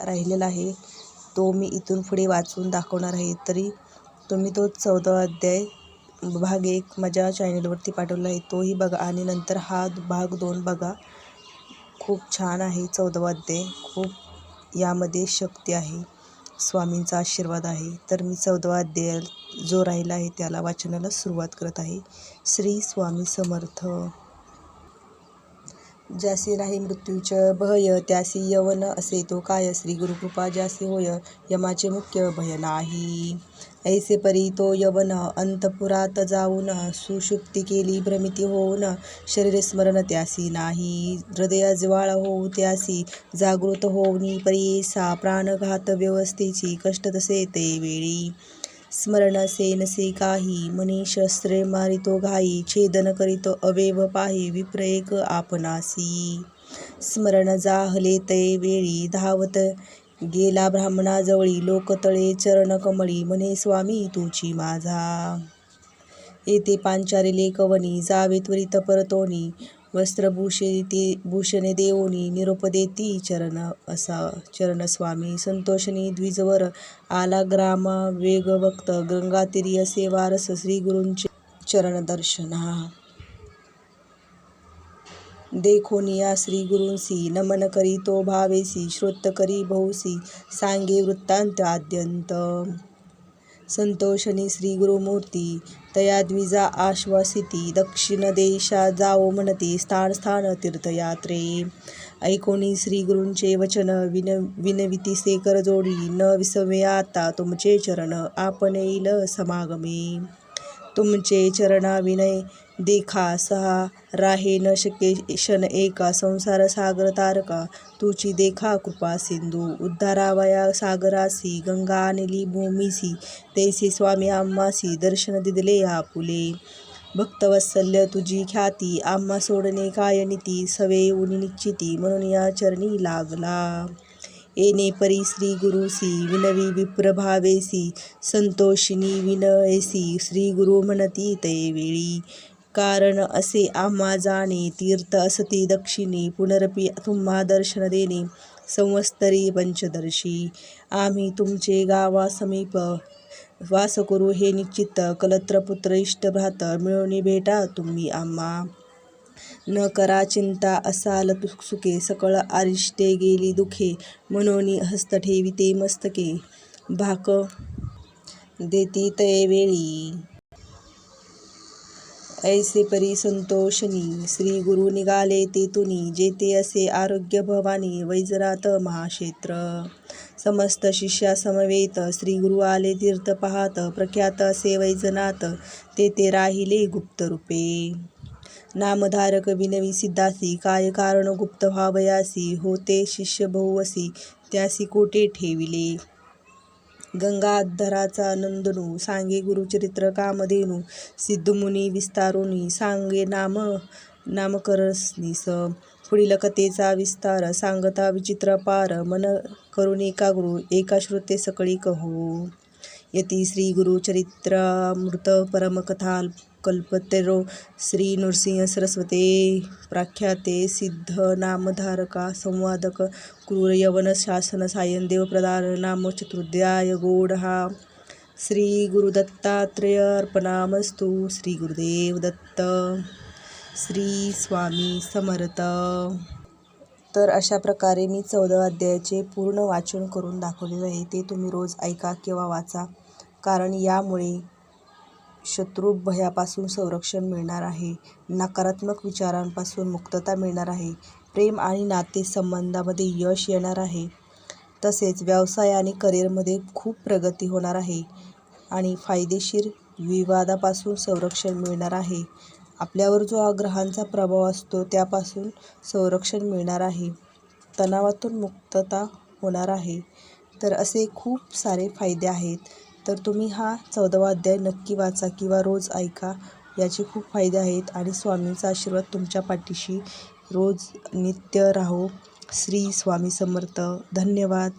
राहिलेला आहे. तो मी इथून पुढे वाचून दाखवणार आहे. तरी तुम्ही तो चौदा अध्याय भाग एक माझ्या चॅनलवरती पाठवला आहे. तोही बघा आणि नंतर हा भाग दोन बघा. खूप छान आहे चौदावा अध्याय. खूप यामध्ये शक्ती आहे. स्वामींचा आशीर्वाद आहे. तर मी चौदावा अध्याय जो राहिला आहे त्याला वाचनाला सुरुवात करत आहे. श्री स्वामी समर्थ. ज्यासी नाही मृत्यूच भय त्यासी यवन असे तो काय? श्री गुरुकृपा ज्यासी होय यमाचे मुख्य भय नाही. ऐसे परी तो यवन अंतपुरात जाऊन सुषुप्ती केली भ्रमिती होऊन शरीर स्मरण त्यासी नाही. हृदय ज्वाळ होऊ त्यासी जागृत होऊनी परीसा प्राणघात व्यवस्थेची कष्ट तसे ते वेळी. स्मरण नसे काही मनी शस्त्रे मारितो घाई छेदन करीतो अवेव पाही विप्रेक आपणासी. स्मरण जाहले ते वेळी धावत गेला ब्राह्मणाजवळी लोकतळे चरण कमळी म्हणे स्वामी तुची माझा. येते पांचारी लेखवणी जावे त्वरित परतोनी वस्त्रभूषिते भूषणे देवोनी निरुपदेती चरण असा चरणस्वामी संतोषणी द्विजवर आला ग्रामा वेगवक्त भक्त सेवारस श्रीगुरूंचे चरणदर्शना. देखोनिया श्रीगुरूंसी नमन करी तो भावेसी श्रोत करी भौसी सांगे वृत्तांत आद्यंत संतोषनी श्री गुरुमूर्ती तया द्विजा आश्वासिती दक्षिण देशा जाओ म्हणती स्थान स्थान तीर्थयात्रे. ऐकोनी श्री गुरूंचे वचन विन विनवितीसे कर जोडी न विसवे आता तुमचे चरण आपण येईल समागमे. तुमचे चरणा विनय देखा सहा राहे न शके शन एका संसार सागर तारका तुची देखा कृपा सिंधू उद्धारावया सागरासी गंगा आणली भूमीसी तैसे स्वामी आम्हासी दर्शन दिदले आपुले भक्तवत्सल्य तुझी ख्याती आम्हा सोडणे काय नीती सवे उनी निश्चिती म्हणून या चरणी लागला. येणे परी श्री गुरुसी विनवी विप्रभावेसी संतोषिनी विनयसी श्री गुरु म्हणती ते वेळी. कारण असे आम्हा जाणे तीर्थ असती दक्षिणी पुनरपी तुम्हा दर्शन देणे संवस्तरी पंचदर्शी. आम्ही तुमचे गावा समीप वास करू हे निश्चित कलत्र पुत्र इष्टभ्रात मिळवणी भेटा तुम्ही आम्हा. न करा चिंता असाल सुखे सकळ आरिष्टे गेली दुखे म्हणून हस्त ठेविते मस्तके. भाक देती तये वेळी. ऐसे परी संतोषणी श्री गुरु निघाले तेथुनी जेते असे आरोग्य भवानी वैजनाथ महाक्षेत्र. समस्त शिष्या समवेत श्री गुरु आले तीर्थ पाहत प्रख्यात असे वैजनाथ तेथे राहिले गुप्त रूपे. नामधारक विनवी सिद्धासी काय कारण गुप्त व्हावयासी होते शिष्य बहुवसी त्यासी कोटे ठेविले? गंगाधराचा नंदनू सांगे गुरुचरित्र कामधेनू सिद्धमुनी विस्तारुनी सांगे नाम नामकरसनीस पुढील कथेचा विस्तार सांगता विचित्र पार मन करून एका एका श्रुते सकळी कहो. यती श्री गुरुचरित्रामृत परमकथा कल्पतेरो श्री नृसिंह सरस्वते प्राख्याते सिद्ध नामधारका संवादक क्रूर यवन शासन सायन देवप्रदान नाम चतुर्ध्याय गोड। हा श्री गुरुदत्तात्रय अर्पणामस्तु श्री गुरुदेव दत्त श्री स्वामी समर्थ तर अशा प्रकारे मी चौदा अध्यायाचे पूर्ण वाचन करून दाखवलेलं आहे. ते तुम्ही रोज ऐका किंवा वाचा कारण यामुळे शत्रू भयापासून संरक्षण मिळणार आहे नकारात्मक विचारांपासून मुक्तता मिळणार आहे प्रेम आणि नातेसंबंधामध्ये यश येणार आहे. तसेच व्यवसाय आणि करिअरमध्ये खूप प्रगती होणार आहे आणि फायदेशीर विवादापासून संरक्षण मिळणार आहे. आपल्यावर जो ग्रहांचा प्रभाव असतो त्यापासून संरक्षण मिळणार आहे. तणावातून मुक्तता होणार आहे. तर असे खूप सारे फायदे आहेत. तर तुम्ही हा चौदावा अध्याय नक्की वाचा किंवा रोज ऐका. याचे खूप फायदे आहेत आणि स्वामींचा आशीर्वाद तुमच्या पाठीशी. रोज नित्य राहो. श्री स्वामी समर्थ. धन्यवाद.